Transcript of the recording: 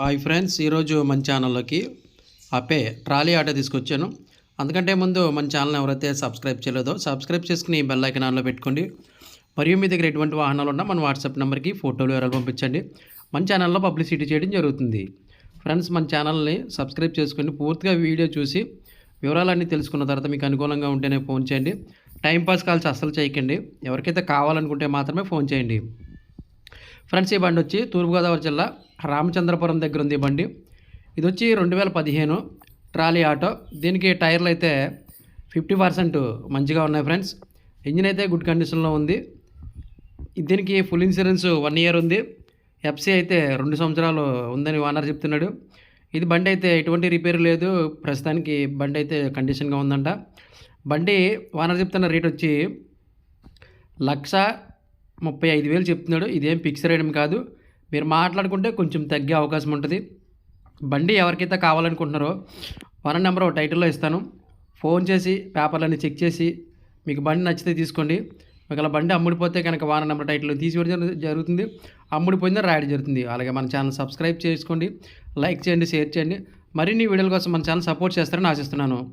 Hi friends ఈరోజు మన ఛానల్లోకి అపే ట్రాలీ ఆటో తీసుకొచ్చాను. అందుకంటే ముందు మన ఛానల్ ఎవరైతే సబ్స్క్రైబ్ చేయలేదో సబ్స్క్రైబ్ చేసుకుని బెల్ ఐకన్ ఆన్లో పెట్టుకోండి. మరియు మీ దగ్గర ఎటువంటి వాహనాలు ఉన్నా మన వాట్సాప్ నెంబర్కి ఫోటోలు వివరాలు పంపించండి. మన ఛానల్లో పబ్లిసిటీ చేయడం జరుగుతుంది. ఫ్రెండ్స్ మన ఛానల్ని సబ్స్క్రైబ్ చేసుకొని పూర్తిగా వీడియో చూసి వివరాలన్నీ తెలుసుకున్న తర్వాత మీకు అనుకూలంగా ఉంటేనే ఫోన్ చేయండి. టైంపాస్ కాల్స్ అస్సలు చేయకండి. ఎవరికైతే కావాలనుకుంటే మాత్రమే ఫోన్ చేయండి. ఫ్రెండ్స్ ఈ బండి వచ్చి తూర్పుగోదావరి జిల్లా రామచంద్రపురం దగ్గర ఉంది ఈ బండి. ఇది వచ్చి రెండు వేల పదిహేను ట్రాలీ ఆటో. దీనికి టైర్లు అయితే ఫిఫ్టీ పర్సెంట్ మంచిగా ఉన్నాయి ఫ్రెండ్స్. ఇంజిన్ అయితే గుడ్ కండిషన్లో ఉంది. దీనికి ఫుల్ ఇన్సూరెన్స్ వన్ ఇయర్ ఉంది. ఎఫ్సీ అయితే రెండు సంవత్సరాలు ఉందని ఓనర్ చెప్తున్నాడు. ఇది బండి అయితే ఎటువంటి రిపేర్ లేదు. ప్రస్తుతానికి బండి అయితే కండిషన్గా ఉందంట. బండి ఓనర్ చెప్తున్న రేట్ వచ్చి లక్ష ముప్పై ఐదు వేలు చెప్తున్నాడు. ఇదేం ఫిక్స్ రేట్ కాదు. మీరు మాట్లాడుకుంటే కొంచెం తగ్గే అవకాశం ఉంటుంది. బండి ఎవరికైతే కావాలనుకుంటున్నారో వన్ నెంబర్ టైటిల్లో ఇస్తాను. ఫోన్ చేసి పేపర్లన్నీ చెక్ చేసి మీకు బండి నచ్చితే తీసుకోండి. మీకు అలా బండి అమ్ముడిపోతే కనుక వాన నెంబర్ టైటిల్ తీసివేయడం జరుగుతుంది. అమ్ముడిపోయిందో రాయడం జరుగుతుంది. అలాగే మన ఛానల్ సబ్స్క్రైబ్ చేసుకోండి. లైక్ చేయండి షేర్ చేయండి. మరిన్ని వీడియోల కోసం మన ఛానల్ సపోర్ట్ చేస్తారని ఆశిస్తున్నాను.